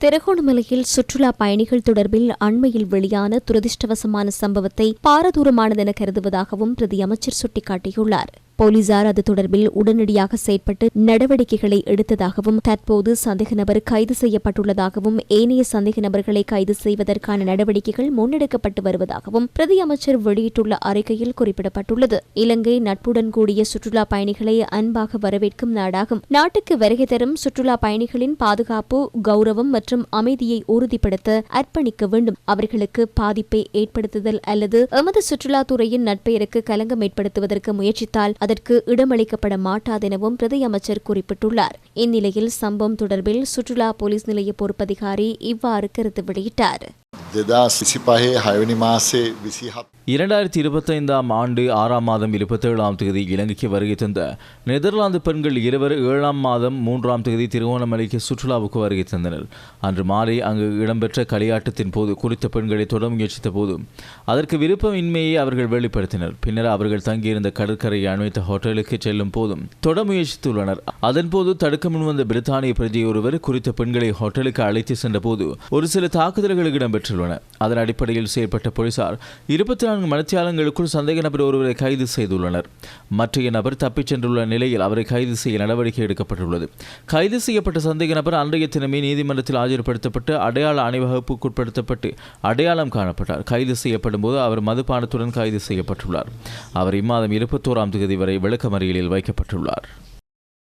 திருகோணமலையில் சுற்றுலா பயணிகள் தொடர்பில் அண்மையில் வெளியான துரதிர்ஷ்டவசமான சம்பவத்தை பாரதூரமானதென கருதுவதாகவும் பிரதி அமைச்சர் சுட்டிக்காட்டியுள்ளார். போலீசார் அது தொடர்பில் உடனடியாக செயற்பட்டு நடவடிக்கைகளை எடுத்ததாகவும் தற்போது சந்தேக நபர் கைது செய்யப்பட்டுள்ளதாகவும் ஏனைய சந்தேக நபர்களை கைது செய்வதற்கான நடவடிக்கைகள் முன்னெடுக்கப்பட்டு வருவதாகவும் பிரதி அமைச்சர் வெளியிட்டுள்ள அறிக்கையில் குறிப்பிடப்பட்டுள்ளது. இலங்கை நட்புடன் கூடிய சுற்றுலா பயணிகளை அன்பாக வரவேற்கும் நாடாகும். நாட்டுக்கு வருகை தரும் சுற்றுலா பயணிகளின் பாதுகாப்பு கௌரவம் மற்றும் அமைதியை உறுதிப்படுத்த அர்ப்பணிக்க வேண்டும். அவர்களுக்கு பாதிப்பை ஏற்படுத்துதல் அல்லது எமது சுற்றுலாத்துறையின் நட்பெயருக்கு களங்கம் ஏற்படுத்துவதற்கு முயற்சித்தால் அதற்கு இடமளிக்கப்பட மாட்டாதெனவும் பிரதி அமைச்சர் குறிப்பிட்டுள்ளார். இந்நிலையில் சம்பவம் தொடர்பில் சுற்றுலா போலீஸ் நிலைய பொறுப்பதிகாரி இவ்வாறு கருத்து வெளியிட்டார். දෙදස් විසිපහේ හයවනි මාසේ විසිහත් இரண்டாயிரத்தி இருபத்தைந்தாம் ஆண்டு ஆறாம் மாதம் இருபத்தேழாம் தேதி இலங்கைக்கு வருகை தந்த நெதர்லாந்து பெண்கள் இருவர் ஏழாம் மாதம் மூன்றாம் தேதி திருவோணமலைக்கு சுற்றுலாவுக்கு வருகை தந்தனர் அன்று மாலை அங்கு இடம்பெற்ற களியாட்டத்தின் போது குறித்த பெண்களை தொட முயற்சித்த போது அதற்கு விருப்பமின்மையை அவர்கள் வெளிப்படுத்தினர் பின்னர் அவர்கள் தங்கியிருந்த கடற்கரையை அண்மைத்த ஹோட்டலுக்கு செல்லும் போதும் தொட முயற்சித்துள்ளனர் அதன்போது தடுக்க முன்வந்த பிரித்தானிய பிரஜை ஒருவர் குறித்த பெண்களை ஹோட்டலுக்கு அழைத்து சென்றபோது ஒரு சில தாக்குதல்கள் இடம்பெற்றுள்ளன அதன் அடிப்படையில் செயற்பட்ட போலீசார் இருபத்தி நான்கு மணித்தியாலங்களுக்குள் சந்தேக நபர் ஒருவரை கைது செய்துள்ளனர். மற்றைய நபர் தப்பிச் சென்றுள்ள நிலையில் அவரை கைது செய்ய நடவடிக்கை எடுக்கப்பட்டுள்ளது. கைது செய்யப்பட்ட சந்தேக நபர் அன்றைய தினமே நீதிமன்றத்தில் ஆஜர்படுத்தப்பட்டு அடையாள அணிவகுப்புக்குட்படுத்தப்பட்டு அடையாளம் காணப்பட்டார். கைது செய்யப்படும் போது அவர் மதுபானத்துடன் கைது செய்யப்பட்டுள்ளார். அவர் இம்மாதம் இருபத்தோராம் தேதி வரை விளக்கமறியலில் வைக்கப்பட்டுள்ளார்.